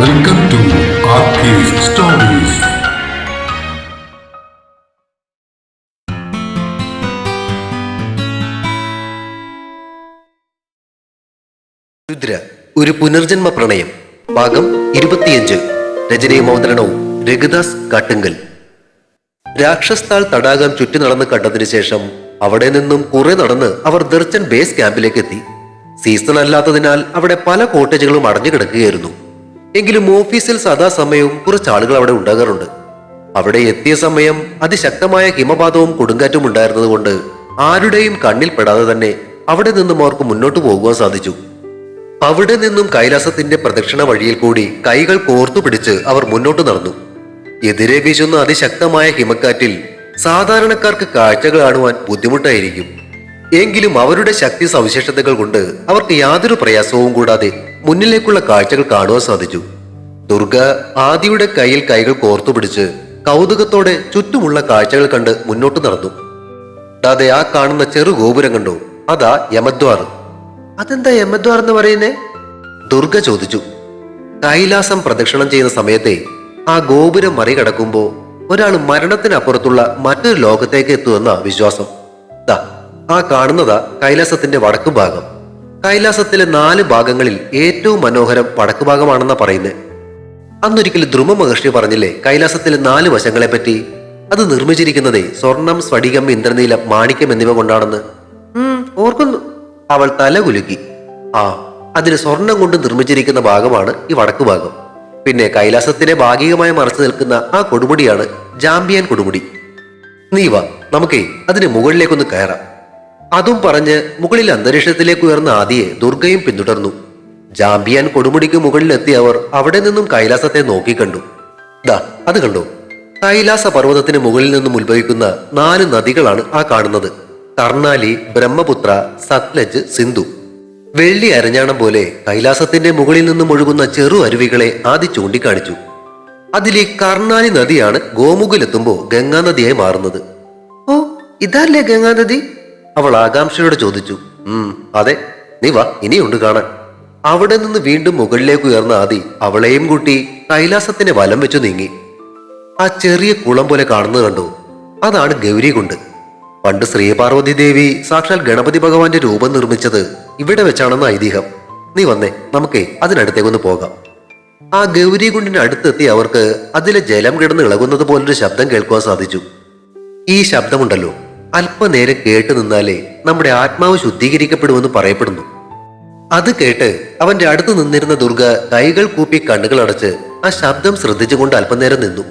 Welcome to stories. Rudra ഒരു പുനർജന്മ പ്രണയം. ഭാഗം ഇരുപത്തിയഞ്ച്. രചനയും അവതരണവും രഘുദാസ് കാട്ടുങ്കൽ. രാക്ഷസ്ഥാൾ തടാകം ചുറ്റി നടന്ന് കണ്ടതിനു ശേഷം അവിടെ നിന്നും കുറെ നടന്ന് അവർ ദർച്ചൻ ബേസ് ക്യാമ്പിലേക്ക് എത്തി. സീസൺ അല്ലാത്തതിനാൽ അവിടെ പല കോട്ടേജുകളും അടഞ്ഞു കിടക്കുകയായിരുന്നു. എങ്കിലും ഓഫീസിൽ സദാസമയവും കുറച്ച് ആളുകൾ അവിടെ ഉണ്ടാകാറുണ്ട്. അവിടെ എത്തിയ സമയം അതിശക്തമായ ഹിമപാതവും കൊടുങ്കാറ്റും ഉണ്ടായിരുന്നതുകൊണ്ട് ആരുടെയും കണ്ണിൽ പെടാതെ തന്നെ അവിടെ നിന്നും അവർക്ക് മുന്നോട്ട് പോകുവാൻ സാധിച്ചു. അവിടെ നിന്നും കൈലാസത്തിന്റെ പ്രദക്ഷിണ വഴിയിൽ കൂടി കൈകൾ കോർത്തു പിടിച്ച് അവർ മുന്നോട്ട് നടന്നു. എതിരെ വീശുന്ന അതിശക്തമായ ഹിമക്കാറ്റിൽ സാധാരണക്കാർക്ക് കാഴ്ചകൾ കാണുവാൻ ബുദ്ധിമുട്ടായിരിക്കും. എങ്കിലും അവരുടെ ശക്തി സവിശേഷതകൾ കൊണ്ട് അവർക്ക് യാതൊരു പ്രയാസവും കൂടാതെ മുന്നിലേക്കുള്ള കാഴ്ചകൾ കാണുവാൻ സാധിച്ചു. ദുർഗ ആദിയുടെ കയ്യിൽ കൈകൾ കോർത്തുപിടിച്ച് കൗതുകത്തോടെ ചുറ്റുമുള്ള കാഴ്ചകൾ കണ്ട് മുന്നോട്ട് നടന്നു. അതെ ആ കാണുന്ന ചെറു ഗോപുരം കണ്ടോ? അതാ യമദ്വാർ. അതെന്താ യമദ്വാർ എന്ന് പറയുന്നേ? ദുർഗ ചോദിച്ചു. കൈലാസം പ്രദക്ഷിണം ചെയ്യുന്ന സമയത്തെ ആ ഗോപുരം മറികടക്കുമ്പോൾ ഒരാൾ മരണത്തിനപ്പുറത്തുള്ള മറ്റൊരു ലോകത്തേക്ക് എത്തുമെന്ന വിശ്വാസം. ദാ ആ കാണുന്നതാ കൈലാസത്തിന്റെ വടക്കു ഭാഗം കൈലാസത്തിലെ നാല് ഭാഗങ്ങളിൽ ഏറ്റവും മനോഹരം വടക്കു ഭാഗമാണെന്നാ പറയുന്നത് അന്നൊരിക്കൽ ധ്രുമ മഹർഷി പറഞ്ഞില്ലേ കൈലാസത്തിലെ നാല് വശങ്ങളെ പറ്റി അത് നിർമ്മിച്ചിരിക്കുന്നതേ സ്വർണം സ്ഫടികം ഇന്ദ്രനീലം മാണിക്യം എന്നിവ കൊണ്ടാണെന്ന്. ഓർക്കുന്നു. അവൾ തല കുലുക്കി. ആ അതിന് സ്വർണം കൊണ്ട് നിർമ്മിച്ചിരിക്കുന്ന ഭാഗമാണ് ഈ വടക്കു ഭാഗം. പിന്നെ കൈലാസത്തിനെ ഭാഗികമായി മറച്ചു നിൽക്കുന്ന ആ കൊടുമുടിയാണ് ജാമ്പിയൻ കൊടുമുടി. നീവ നമുക്കേ അതിന് മുകളിലേക്കൊന്ന് കയറാം. അതും പറഞ്ഞ് മുകളിൽ അന്തരീക്ഷത്തിലേക്ക് ഉയർന്ന ആദിയെ ദുർഗയും പിന്തുടർന്നു. ജാമ്പിയാൻ കൊടുമുടിക്ക് മുകളിലെത്തിയ അവർ അവിടെ നിന്നും കൈലാസത്തെ നോക്കിക്കണ്ടു ദാ അത് കണ്ടു? കൈലാസ പർവതത്തിന് മുകളിൽ നിന്നും ഉത്ഭവിക്കുന്ന നാല് നദികളാണ് ആ കാണുന്നത്. കർണാലി ബ്രഹ്മപുത്ര സത്ലജ് സിന്ധു. വെള്ളി അരഞ്ഞാണം പോലെ കൈലാസത്തിന്റെ മുകളിൽ നിന്നും ഒഴുകുന്ന ചെറു അരുവികളെ ആദ്യ ചൂണ്ടിക്കാണിച്ചു. അതിലെ കർണാലി നദിയാണ് ഗോമുഖിലെത്തുമ്പോ ഗംഗാനദിയായി മാറുന്നത്. ഓ ഇതല്ലേ ഗംഗാ നദി? അവൾ ആകാംക്ഷയോട് ചോദിച്ചു ഉം അതെ നീ വാ ഇനിയുണ്ട് കാണാൻ. അവിടെ നിന്ന് വീണ്ടും മുകളിലേക്ക് ഉയർന്ന ആദി അവളെയും കൂട്ടി കൈലാസത്തിന്റെ വലം വെച്ചു നീങ്ങി. ആ ചെറിയ കുളം പോലെ കാണുന്നത് കണ്ടു. അതാണ് ഗൗരി കൊണ്ട്. പണ്ട് ശ്രീപാർവതി ദേവി സാക്ഷാൽ ഗണപതി ഭഗവാന്റെ രൂപം നിർമ്മിച്ചത് ഇവിടെ വെച്ചാണെന്ന് ഐതിഹ്യം. നീ വന്നേ നമുക്കേ അതിനടുത്തേക്കൊന്ന് പോകാം. ആ ഗൗരി കുണ്ടിന് അടുത്തെത്തി അവർക്ക് അതിലെ ജലം കിടന്ന് ഇളകുന്നത് പോലൊരു ശബ്ദം കേൾക്കുവാൻ സാധിച്ചു. ഈ ശബ്ദമുണ്ടല്ലോ അല്പനേരം കേട്ടു നിന്നാലേ നമ്മുടെ ആത്മാവ് ശുദ്ധീകരിക്കപ്പെടുമെന്ന് പറയപ്പെടുന്നു. അത് കേട്ട് അവന്റെ അടുത്ത് നിന്നിരുന്ന ദുർഗ കൈകൾ കൂപ്പി കണ്ണുകൾ അടച്ച് ആ ശബ്ദം ശ്രദ്ധിച്ചുകൊണ്ട് അല്പനേരം നിന്നു.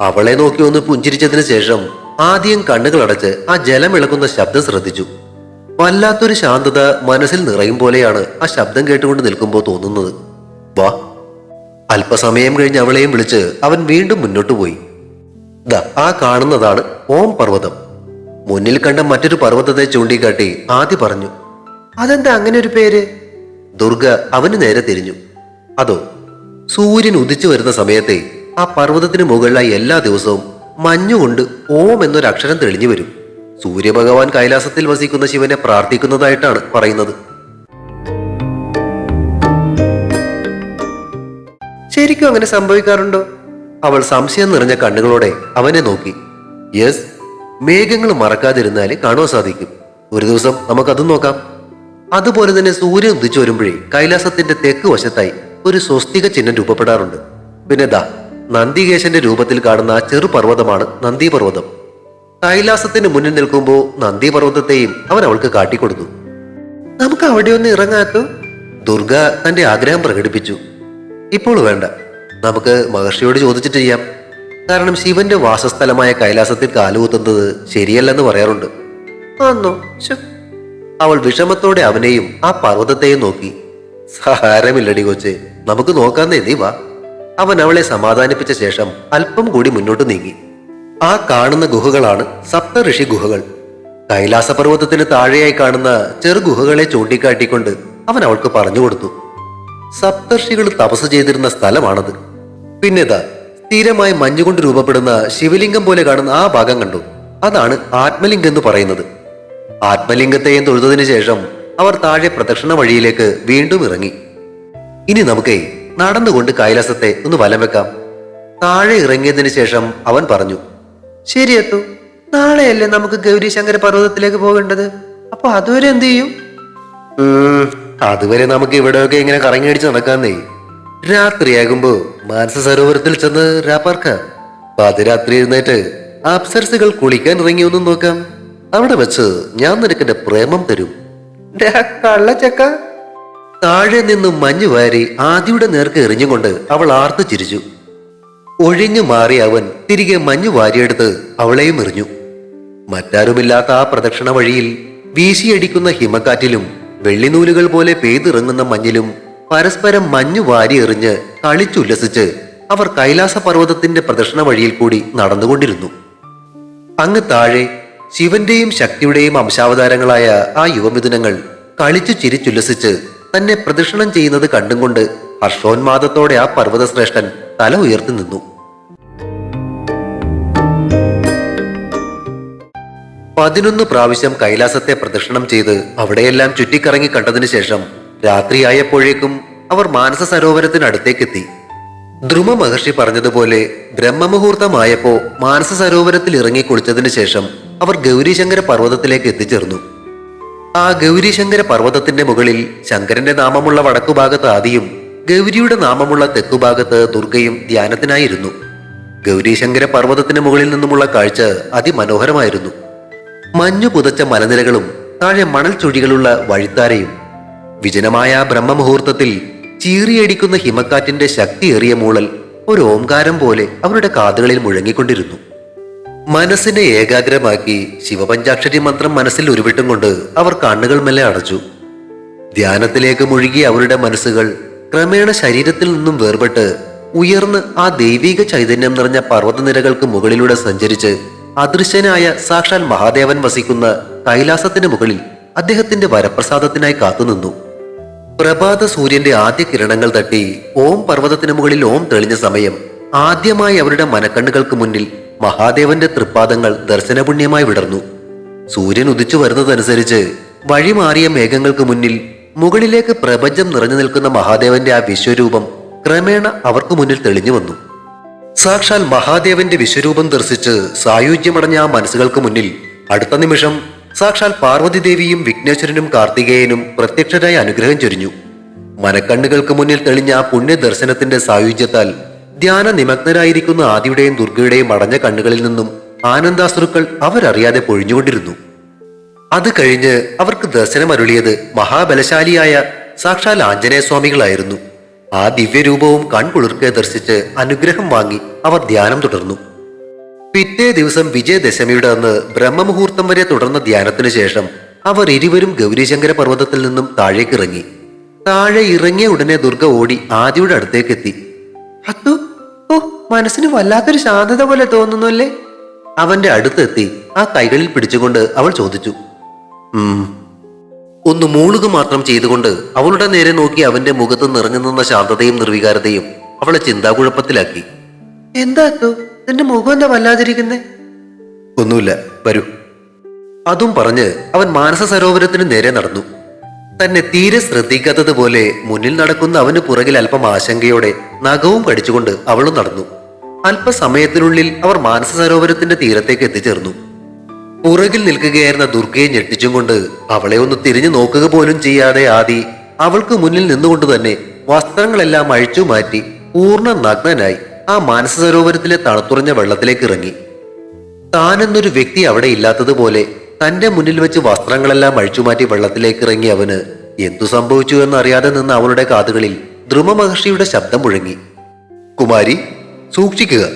അവളെ നോക്കി ഒന്ന് പുഞ്ചിരിച്ചതിന് ശേഷം ആദ്യം കണ്ണുകൾ അടച്ച് ആ ജലം ഇളക്കുന്ന ശബ്ദം ശ്രദ്ധിച്ചു. വല്ലാത്തൊരു ശാന്തത മനസ്സിൽ നിറയും പോലെയാണ് ആ ശബ്ദം കേട്ടുകൊണ്ട് നിൽക്കുമ്പോൾ തോന്നുന്നത്. വാ. അല്പസമയം കഴിഞ്ഞ് അവളെയും വിളിച്ച് അവൻ വീണ്ടും മുന്നോട്ട് പോയി. ദാ ആ കാണുന്നതാണ് ഓം പർവതം. മുന്നിൽ കണ്ട മറ്റൊരു പർവതത്തെ ചൂണ്ടിക്കാട്ടി ആദ്യ പറഞ്ഞു അതെന്താ അങ്ങനെ ഒരു പേര്? ദുർഗ അവന് നേരെ തിരിഞ്ഞു. അതോ സൂര്യൻ ഉദിച്ചു വരുന്ന സമയത്തെ ആ പർവതത്തിന് മുകളിലായി എല്ലാ ദിവസവും മഞ്ഞുകൊണ്ട് ഓം എന്നൊരു അക്ഷരം തെളിഞ്ഞു വരും. സൂര്യഭഗവാൻ കൈലാസത്തിൽ വസിക്കുന്ന ശിവനെ പ്രാർത്ഥിക്കുന്നതായിട്ടാണ് പറയുന്നത്. ശരിക്കും അങ്ങനെ സംഭവിക്കാറുണ്ടോ? അവൾ സംശയം നിറഞ്ഞ കണ്ണുകളോടെ അവനെ നോക്കി. യെസ് മേഘങ്ങൾ മറക്കാതിരുന്നാലേ കാണുവാൻ സാധിക്കും. ഒരു ദിവസം നമുക്കതും നോക്കാം. അതുപോലെ തന്നെ സൂര്യൻ ഉദിച്ചു വരുമ്പോഴേ കൈലാസത്തിന്റെ തെക്ക് വശത്തായി ഒരു സ്വസ്തിക ചിഹ്നം രൂപപ്പെടാറുണ്ട്. പിന്നെ ദാ നന്ദികേശന്റെ രൂപത്തിൽ കാണുന്ന ആ ചെറു പർവതമാണ് നന്ദി പർവതം കൈലാസത്തിന് മുന്നിൽ നിൽക്കുമ്പോൾ നന്ദി പർവതത്തെയും അവൻ അവൾക്ക് കാട്ടിക്കൊടുത്തു. നമുക്ക് അവിടെ ഒന്ന് ഇറങ്ങാത്തോ ദുർഗ തന്റെ ആഗ്രഹം പ്രകടിപ്പിച്ചു. ഇപ്പോൾ വേണ്ട. നമുക്ക് മഹർഷിയോട് ചോദിച്ചിട്ട് ചെയ്യാം. കാരണം ശിവന്റെ വാസസ്ഥലമായ കൈലാസത്തിൽ കാലുകുത്തുന്നത് ശരിയല്ലെന്ന് പറയാറുണ്ട്. ആന്നോ. അവൾ വിഷമത്തോടെ അവനെയും ആ പർവതത്തെയും നോക്കി. സഹാരമില്ലടി കൊച്ചെ നമുക്ക് നോക്കാന്നേ നീ വാ. അവൻ അവളെ സമാധാനിപ്പിച്ച ശേഷം അല്പം കൂടി മുന്നോട്ട് നീങ്ങി. ആ കാണുന്ന ഗുഹകളാണ് സപ്ത ഋഷി ഗുഹകൾ. കൈലാസ പർവതത്തിന് താഴെയായി കാണുന്ന ചെറു ഗുഹകളെ ചൂണ്ടിക്കാട്ടിക്കൊണ്ട് അവൻ അവൾക്ക് പറഞ്ഞു കൊടുത്തു. സപ്തർഷികൾ തപസ് ചെയ്തിരുന്ന സ്ഥലമാണത്. പിന്നെതാ സ്ഥിരമായി മഞ്ഞുകൊണ്ട് രൂപപ്പെടുന്ന ശിവലിംഗം പോലെ കാണുന്ന ആ ഭാഗം കണ്ടു. അതാണ് ആത്മലിംഗം എന്ന് പറയുന്നത്. ആത്മലിംഗത്തെയും തൊഴുതതിനു ശേഷം അവർ താഴെ പ്രദക്ഷിണ വഴിയിലേക്ക് വീണ്ടും ഇറങ്ങി. ഇനി നമുക്ക് നടന്നുകൊണ്ട് കൈലാസത്തെ ഒന്ന് വലം വെക്കാം. താഴെ ഇറങ്ങിയതിനു ശേഷം അവൻ പറഞ്ഞു ശരി നാളെയല്ലേ നമുക്ക് ഗൗരീശങ്കര പർവതത്തിലേക്ക് പോകേണ്ടത്? അപ്പൊ അതുവരെ എന്ത് ചെയ്യും? അതുവരെ നമുക്ക് ഇവിടെയൊക്കെ ഇങ്ങനെ കറങ്ങി അടിച്ച് നടക്കാന്നേ. രാത്രിയാകുമ്പോ മാനസ സരോവരത്തിൽ ചെന്ന് രാപ്പാർക്കാം പാതിരാത്രി എഴുന്നേറ്റ് അപ്സരസുകൾ കുളിക്കാൻ ഇറങ്ങിയൊന്നും നോക്കാം. അവിടെ വെച്ച് ഞാൻ നിനക്കെന്റെ പ്രേമം തരും. കള്ളച്ചക്ക താഴെ നിന്ന് മഞ്ഞു വാരി ആദിയുടെ നേർക്ക് എറിഞ്ഞുകൊണ്ട് അവൾ ആർത്തു ചിരിച്ചു. ഒഴിഞ്ഞു മാറി അവൻ തിരികെ മഞ്ഞു വാരിയെടുത്ത് അവളെയും എറിഞ്ഞു. മറ്റാരുമില്ലാത്ത ആ പ്രദക്ഷിണ വഴിയിൽ വീശിയടിക്കുന്ന ഹിമക്കാറ്റിലും വെള്ളിനൂലുകൾ പോലെ പെയ്തിറങ്ങുന്ന മഞ്ഞിലും പരസ്പരം മഞ്ഞു വാരി എറിഞ്ഞ് കളിച്ചുല്ലസിച്ച് അവർ കൈലാസ പർവതത്തിന്റെ പ്രദക്ഷിണ വഴിയിൽ കൂടി നടന്നുകൊണ്ടിരുന്നു. അങ്ങ് താഴെ ശിവന്റെയും ശക്തിയുടെയും അംശാവതാരങ്ങളായ ആ യുവമിഥുനങ്ങൾ കളിച്ചു ചിരിച്ചുല്ലസിച്ച് തന്നെ പ്രദക്ഷിണം ചെയ്യുന്നത് കണ്ടും കൊണ്ട് ഹർഷോന്മാദത്തോടെ ആ പർവതശ്രേഷ്ഠൻ തല ഉയർത്തി നിന്നു. പതിനൊന്ന് പ്രാവശ്യം കൈലാസത്തെ പ്രദക്ഷിണം ചെയ്ത് അവിടെയെല്ലാം ചുറ്റിക്കറങ്ങി കണ്ടതിനു ശേഷം രാത്രിയായപ്പോഴേക്കും അവർ മാനസ സരോവരത്തിനടുത്തേക്കെത്തി. ധ്രുമ മഹർഷി പറഞ്ഞതുപോലെ ബ്രഹ്മമുഹൂർത്തമായപ്പോ മാനസ സരോവരത്തിൽ ഇറങ്ങി കുളിച്ചതിനു ശേഷം അവർ ഗൗരീശങ്കര പർവതത്തിലേക്ക് എത്തിച്ചേർന്നു. ആ ഗൗരീശങ്കര പർവതത്തിന്റെ മുകളിൽ ശങ്കരന്റെ നാമമുള്ള വടക്കുഭാഗത്ത് ആദിയും ഗൗരിയുടെ നാമമുള്ള തെക്കുഭാഗത്ത് ദുർഗയും ധ്യാനത്തിനായിരുന്നു. ഗൗരീശങ്കര പർവതത്തിന് മുകളിൽ നിന്നുമുള്ള കാഴ്ച അതിമനോഹരമായിരുന്നു. മഞ്ഞു പുതച്ച മലനിരകളും താഴെ മണൽ ചുഴികളുള്ള വഴിത്താരയും വിജനമായ ബ്രഹ്മമുഹൂർത്തത്തിൽ ചീറിയടിക്കുന്ന ഹിമക്കാറ്റിന്റെ ശക്തിയേറിയ മൂളൽ ഒരു ഓംകാരം പോലെ അവരുടെ കാതുകളിൽ മുഴങ്ങിക്കൊണ്ടിരുന്നു. മനസ്സിനെ ഏകാഗ്രമാക്കി ശിവപഞ്ചാക്ഷരി മന്ത്രം മനസ്സിൽ ഉരുവിട്ടും കൊണ്ട് അവർ കണ്ണുകൾ മെല്ലെ അടച്ചു. ധ്യാനത്തിലേക്ക് മുഴുകിയ അവരുടെ മനസ്സുകൾ ക്രമേണ ശരീരത്തിൽ നിന്നും വേർപെട്ട് ഉയർന്ന് ആ ദൈവിക ചൈതന്യം നിറഞ്ഞ പർവതനിരകൾക്ക് മുകളിലൂടെ സഞ്ചരിച്ച് അദൃശ്യനായ സാക്ഷാൽ മഹാദേവൻ വസിക്കുന്ന കൈലാസത്തിന് മുകളിൽ അദ്ദേഹത്തിന്റെ വരപ്രസാദത്തിനായി കാത്തുനിന്നു. പ്രഭാത സൂര്യന്റെ ആദ്യ കിരണങ്ങൾ തട്ടി ഓം പർവതത്തിന് മുകളിൽ ഓം തെളിഞ്ഞ സമയം. ആദ്യമായി അവരുടെ മനക്കണ്ണുകൾക്ക് മുന്നിൽ മഹാദേവന്റെ തൃപ്പാദങ്ങൾ ദർശനപുണ്യമായി വിടർന്നു. സൂര്യൻ ഉദിച്ചു വരുന്നതനുസരിച്ച് വഴിമാറിയ മേഘങ്ങൾക്ക് മുന്നിൽ മുകളിലേക്ക് പ്രപഞ്ചം നിറഞ്ഞു നിൽക്കുന്ന മഹാദേവന്റെ ആ വിശ്വരൂപം ക്രമേണ അവർക്ക് മുന്നിൽ തെളിഞ്ഞു വന്നു. സാക്ഷാൽ മഹാദേവന്റെ വിശ്വരൂപം ദർശിച്ച് സായുജ്യമടഞ്ഞ ആ മനസ്സുകൾക്ക് മുന്നിൽ അടുത്ത നിമിഷം സാക്ഷാൽ പാർവതിദേവിയും വിഘ്നേശ്വരനും കാർത്തികേയനും പ്രത്യക്ഷരായി അനുഗ്രഹം ചൊരിഞ്ഞു. മനക്കണ്ണുകൾക്ക് മുന്നിൽ തെളിഞ്ഞ ആ പുണ്യ ദർശനത്തിന്റെ സായുജ്യത്താൽ ധ്യാന നിമഗ്നരായിരിക്കുന്ന ആദിയുടെയും ദുർഗയുടെയും അടഞ്ഞ കണ്ണുകളിൽ നിന്നും ആനന്ദാശ്രുക്കൾ അവരറിയാതെ പൊഴിഞ്ഞുകൊണ്ടിരുന്നു. അത് കഴിഞ്ഞ് അവർക്ക് ദർശനം ദർശനമരുളിയത് മഹാബലശാലിയായ സാക്ഷാൽ ആഞ്ജനേയ സ്വാമികളായിരുന്നു. ആ ദിവ്യരൂപവും കൺകുളിർക്കെ ദർശിച്ച് അനുഗ്രഹം വാങ്ങി അവർ ധ്യാനം തുടർന്നു. പിറ്റേ ദിവസം വിജയദശമിയുടെ അന്ന് ബ്രഹ്മമുഹൂർത്തം വരെ തുടർന്ന ധ്യാനത്തിനു ശേഷം അവർ ഇരുവരും ഗൗരീശങ്കര പർവതത്തിൽ നിന്നും താഴേക്ക് ഇറങ്ങി താഴെ ഇറങ്ങിയ ഉടനെ ദുർഗ ഓടി ആദിയുടെ അടുത്തേക്ക് എത്തി. അത്തു ഓ മനസ്സിന് വല്ലാത്തൊരു ശാന്തത പോലെ തോന്നുന്നു അവന്റെ അടുത്തെത്തി ആ കൈകളിൽ പിടിച്ചുകൊണ്ട് അവൾ ചോദിച്ചു. ഒന്ന് മൂളുക മാത്രം ചെയ്തുകൊണ്ട് അവളുടെ നേരെ നോക്കി അവന്റെ മുഖത്ത് നിറഞ്ഞു നിന്ന ശാന്തതയും നിർവികാരതയും അവളെ ചിന്താകുഴപ്പത്തിലാക്കി. എന്താ നിന്റെ മുഖം എന്താ വല്ലാതിരിക്കുന്നേ? ഒന്നുമില്ല വരൂ. അതും പറഞ്ഞ് അവൻ മാനസ സരോവരത്തിന് നേരെ നടന്നു. തന്നെ തീരെ ശ്രദ്ധിക്കാത്തതുപോലെ മുന്നിൽ നടക്കുന്ന അവന് പുറകിൽ അല്പം ആശങ്കയോടെ നഖവും കടിച്ചുകൊണ്ട് അവളും നടന്നു. അല്പസമയത്തിനുള്ളിൽ അവർ മാനസ സരോവരത്തിന്റെ തീരത്തേക്ക് എത്തിച്ചേർന്നു. പുറകിൽ നിൽക്കുകയായിരുന്ന ദുർഗയെ ഞെട്ടിച്ചും കൊണ്ട് അവളെ ഒന്ന് തിരിഞ്ഞു നോക്കുക പോലും ചെയ്യാതെ ആദി അവൾക്ക് മുന്നിൽ നിന്നുകൊണ്ട് തന്നെ വസ്ത്രങ്ങളെല്ലാം അഴിച്ചു മാറ്റി പൂർണ നഗ്നനായി. ആ മാനസ സരോവരത്തിലെ തണുത്തുറഞ്ഞ വെള്ളത്തിലേക്ക് ഇറങ്ങി. താനെന്നൊരു വ്യക്തി അവിടെ ഇല്ലാത്തതുപോലെ തന്റെ മുന്നിൽ വെച്ച് വസ്ത്രങ്ങളെല്ലാം അഴിച്ചുമാറ്റി വെള്ളത്തിലേക്ക് ഇറങ്ങി അവന് എന്തു സംഭവിച്ചു എന്നറിയാതെ നിന്ന് അവളുടെ കാതുകളിൽ ധ്രുമ മഹർഷിയുടെ ശബ്ദം മുഴങ്ങി. കുമാരി സൂക്ഷിക്കുക.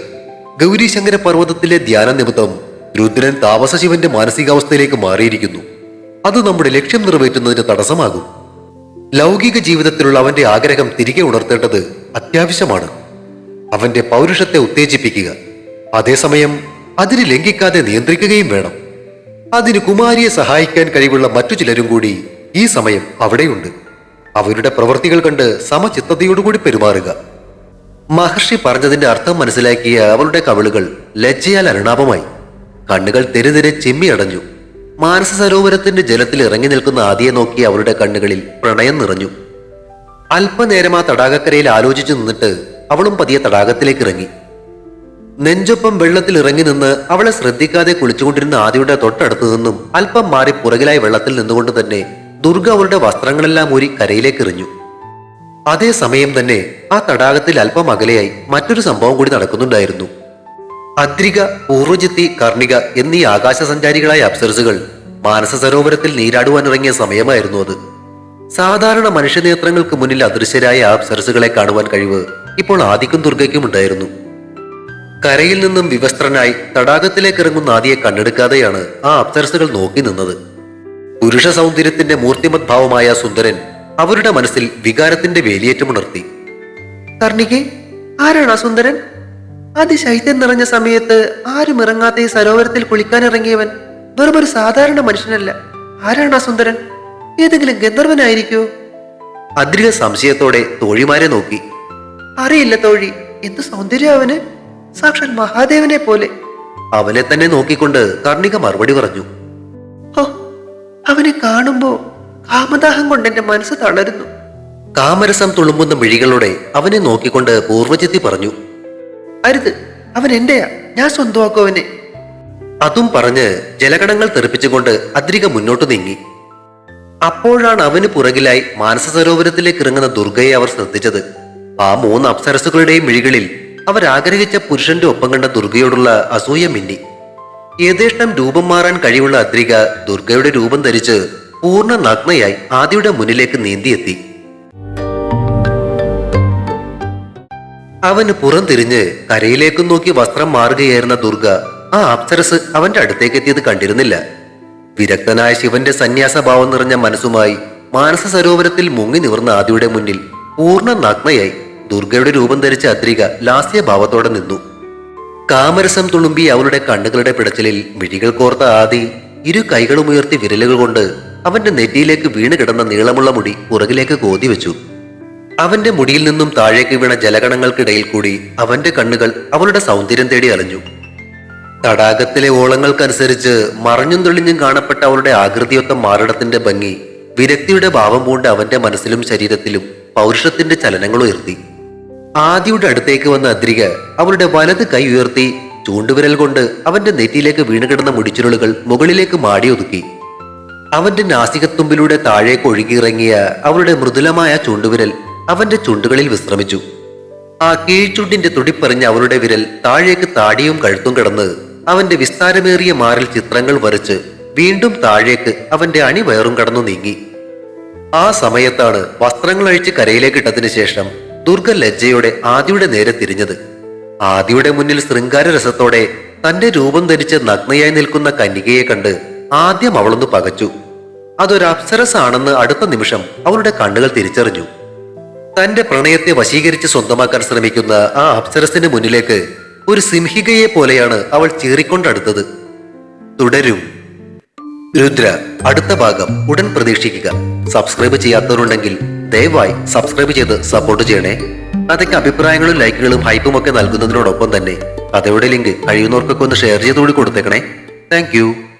ഗൗരീശങ്കര പർവതത്തിലെ ധ്യാന നിമിത്തം രുദ്രൻ താമസശിവന്റെ മാനസികാവസ്ഥയിലേക്ക് മാറിയിരിക്കുന്നു. അത് നമ്മുടെ ലക്ഷ്യം നിറവേറ്റുന്നതിന് തടസ്സമാകും. ലൗകിക ജീവിതത്തിലുള്ള അവന്റെ ആഗ്രഹം തിരികെ ഉണർത്തേണ്ടത് അത്യാവശ്യമാണ്. അവന്റെ പൗരുഷത്തെ ഉത്തേജിപ്പിക്കുക. അതേസമയം അതിന് ലംഘിക്കാതെ നിയന്ത്രിക്കുകയും വേണം. അതിന് കുമാരിയെ സഹായിക്കാൻ കഴിവുള്ള മറ്റു ചിലരും കൂടി ഈ സമയം അവിടെയുണ്ട്. അവരുടെ പ്രവൃത്തികൾ കണ്ട് സമചിത്തതയോടുകൂടി പെരുമാറുക. മഹർഷി പറഞ്ഞതിന്റെ അർത്ഥം മനസ്സിലാക്കിയ അവളുടെ കവിളുകൾ ലജ്ജയാൽ അരുണാപമായി. കണ്ണുകൾ തെരുതിരെ ചിമ്മി അടഞ്ഞു. മാനസ സരോവരത്തിന്റെ ജലത്തിൽ ഇറങ്ങി നിൽക്കുന്ന ആദിയെ നോക്കി അവളുടെ കണ്ണുകളിൽ പ്രണയം നിറഞ്ഞു. അല്പനേരം ആ തടാകക്കരയിൽ ആലോചിച്ചു നിന്നിട്ട് അവളും പതിയെ തടാകത്തിലേക്ക് ഇറങ്ങി. നെഞ്ചൊപ്പം വെള്ളത്തിൽ ഇറങ്ങി നിന്ന് അവളെ ശ്രദ്ധിക്കാതെ കുളിച്ചുകൊണ്ടിരുന്ന ആദിയുടെ തൊട്ടടുത്തു നിന്നും അല്പം മാറി പുറകിലായി വെള്ളത്തിൽ നിന്നുകൊണ്ട് തന്നെ ദുർഗ അവളുടെ വസ്ത്രങ്ങളെല്ലാം ഊരി കരയിലേക്ക് എറിഞ്ഞു. അതേ സമയം തന്നെ ആ തടാകത്തിൽ അല്പം അകലെയായി മറ്റൊരു സംഭവം കൂടി നടക്കുന്നുണ്ടായിരുന്നു. അദ്രിക പൂർവജിത്തി കർണിക എന്നീ ആകാശസഞ്ചാരികളായ അപ്സരസുകൾ മാനസ സരോവരത്തിൽ നീരാടുവാനിറങ്ങിയ സമയമായിരുന്നു അത്. സാധാരണ മനുഷ്യനേത്രങ്ങൾക്ക് മുന്നിൽ അദൃശ്യരായ ആ അപ്സരസുകളെ കാണുവാൻ കഴിവ് ഇപ്പോൾ ആദിക്കും ദുർഗയ്ക്കും ഉണ്ടായിരുന്നു. കരയിൽ നിന്നും വിവസ്ത്രനായി തടാകത്തിലേക്ക് ഇറങ്ങുന്ന ആദിയെ കണ്ടെടുക്കാതെയാണ് ആ അപ്സരസുകൾ നോക്കി നിന്നത്. പുരുഷ സൗന്ദര്യത്തിന്റെ മൂർത്തിമത് ഭാവമായ സുന്ദരൻ അവരുടെ മനസ്സിൽ വികാരത്തിന്റെ വേലിയേറ്റമുണർത്തി കർണികെ ആരാണ് ആ സുന്ദരൻ? അതിശൈത്യം നിറഞ്ഞ സമയത്ത് ആരും ഇറങ്ങാത്ത ഈ സരോവരത്തിൽ കുളിക്കാൻ ഇറങ്ങിയവൻ വെറും ഒരു സാധാരണ മനുഷ്യനല്ല. ആരാണ് ആ സുന്ദരൻ? ഏതെങ്കിലും ഗന്ധർവനായിരിക്കോ? അദ്രിക സംശയത്തോടെ തോഴിമാരെ നോക്കി. അറിയില്ല തോഴി എന്ത് സൗന്ദര്യം അവന്? സാക്ഷാൽ മഹാദേവനെ പോലെ. അവനെ തന്നെ നോക്കിക്കൊണ്ട് കർണിക മറുപടി പറഞ്ഞു. ഓ അവനെ കാണുമ്പോ കാമദാഹം കൊണ്ട് എന്റെ മനസ്സ് തളരുന്നു. കാമരസം തുളുമ്പുന്ന മിഴികളോടെ അവനെ നോക്കിക്കൊണ്ട് പൂർവചിത്തി പറഞ്ഞു. അരുത് അവൻ എന്റെയാ? ഞാൻ സ്വന്തമാക്കും അവനെ. അതും പറഞ്ഞ് ജലകണങ്ങൾ തെറിപ്പിച്ചുകൊണ്ട് അദ്രിക മുന്നോട്ട് നീങ്ങി. അപ്പോഴാണ് അവന് പുറകിലായി മാനസ സരോവരത്തിലേക്ക് ഇറങ്ങുന്ന ദുർഗയെ അവർ ശ്രദ്ധിച്ചത്. ആ മൂന്ന് അപ്സരസുകളുടെയും മിഴികളിൽ അവരാഗ്രഹിച്ച പുരുഷന്റെ ഒപ്പം കണ്ട ദുർഗയോടുള്ള അസൂയ മിന്നി. യഥേഷ്ടം രൂപം മാറാൻ കഴിവുള്ള അദ്രിക ദുർഗയുടെ രൂപം ധരിച്ച് പൂർണ നഗ്നയായി ആദിയുടെ മുന്നിലേക്ക് നീന്തിയെത്തി. അവന് പുറം തിരിഞ്ഞ് കരയിലേക്കും നോക്കി വസ്ത്രം മാറുകയായിരുന്ന ദുർഗ ആ അപ്സരസ് അവന്റെ അടുത്തേക്ക് എത്തിയത് കണ്ടിരുന്നില്ല. വിരക്തനായ ശിവന്റെ സന്യാസഭാവം നിറഞ്ഞ മനസ്സുമായി മാനസ സരോവരത്തിൽ മുങ്ങി നിവർന്ന ആദിയുടെ മുന്നിൽ പൂർണ നഗ്നയായി ദുർഗയുടെ രൂപം ധരിച്ച അദ്രിക ലാസ്യഭാവത്തോടെ നിന്നു. കാമരസം തുളുമ്പി അവളുടെ കണ്ണുകളുടെ പിടച്ചിലിൽ മിഴികൾ കോർത്ത ആദി ഇരു കൈകളും ഉയർത്തി വിരലുകൾ കൊണ്ട് അവന്റെ നെറ്റിയിലേക്ക് വീണ് കിടന്ന നീളമുള്ള മുടി പുറകിലേക്ക് കോതി വെച്ചു. അവന്റെ മുടിയിൽ നിന്നും താഴേക്ക് വീണ ജലകണങ്ങൾക്കിടയിൽ കൂടി അവന്റെ കണ്ണുകൾ അവളുടെ സൗന്ദര്യം തേടി അലഞ്ഞു. തടാകത്തിലെ ഓളങ്ങൾക്കനുസരിച്ച് മറഞ്ഞും തെളിഞ്ഞും കാണപ്പെട്ട അവളുടെ ആകൃതിയൊത്ത മാറിടത്തിന്റെ ഭംഗി വിരക്തിയുടെ ഭാവം പൂണ്ട് അവന്റെ മനസ്സിലും ശരീരത്തിലും പൗരുഷത്തിന്റെ ചലനങ്ങൾ ഉയർത്തി. ആദിയുടെ അടുത്തേക്ക് വന്ന അദ്രിക അവളുടെ വലത് കൈ ഉയർത്തി ചൂണ്ടുവിരൽ കൊണ്ട് അവന്റെ നെറ്റിയിലേക്ക് വീണുകിടന്ന മുടിച്ചുരുളുകൾ മുകളിലേക്ക് മാടിയൊതുക്കി അവന്റെ നാസികത്തുമ്പിലൂടെ താഴേക്ക് ഒഴുകിയിറങ്ങിയ അവളുടെ മൃദുലമായ ചൂണ്ടുവിരൽ അവന്റെ ചുണ്ടുകളിൽ വിശ്രമിച്ചു. ആ കീഴ്ചുണ്ടിന്റെ തുടിപ്പറിഞ്ഞ അവളുടെ വിരൽ താഴേക്ക് താടിയും കഴുത്തും കടന്ന് അവന്റെ വിസ്താരമേറിയ മാറിൽ ചിത്രങ്ങൾ വരച്ച് വീണ്ടും താഴേക്ക് അവന്റെ അണിവയറും കടന്നു നീങ്ങി. ആ സമയത്താണ് വസ്ത്രങ്ങൾ അഴിച്ച് കരയിലേക്ക് ഇട്ടതിനു ശേഷം ദുർഗ ലജ്ജയോടെ ആദിയുടെ നേരെ തിരിഞ്ഞത്. ആദിയുടെ മുന്നിൽ ശൃംഗാര രസത്തോടെ തന്റെ രൂപം ധരിച്ച് നഗ്നയായി നിൽക്കുന്ന കന്യകയെ കണ്ട് ആദ്യം അവളൊന്ന് പകച്ചു. അതൊരു അപ്സരസാണെന്ന് അടുത്ത നിമിഷം അവളുടെ കണ്ണുകൾ തിരിച്ചറിഞ്ഞു. തന്റെ പ്രണയത്തെ വശീകരിച്ച് സ്വന്തമാക്കാൻ ശ്രമിക്കുന്ന ആ അപ്സരസിന് മുന്നിലേക്ക് ഒരു സിംഹികയെ പോലെയാണ് അവൾ ചീറിക്കൊണ്ടടുത്തത്. തുടരും. രുദ്ര അടുത്ത ഭാഗം ഉടൻ പ്രതീക്ഷിക്കുക. സബ്സ്ക്രൈബ് ചെയ്യാത്തവരുണ്ടെങ്കിൽ ദയവായി സബ്സ്ക്രൈബ് ചെയ്ത് സപ്പോർട്ട് ചെയ്യണേ. അതൊക്കെ അഭിപ്രായങ്ങളും ലൈക്കുകളും ഹൈപ്പും ഒക്കെ നൽകുന്നതിനോടൊപ്പം തന്നെ കഥയുടെ ലിങ്ക് കഴിയുന്നവർക്കൊക്കെ ഒന്ന് ഷെയർ ചെയ്തുകൂടി കൊടുത്തേക്കണേ. താങ്ക്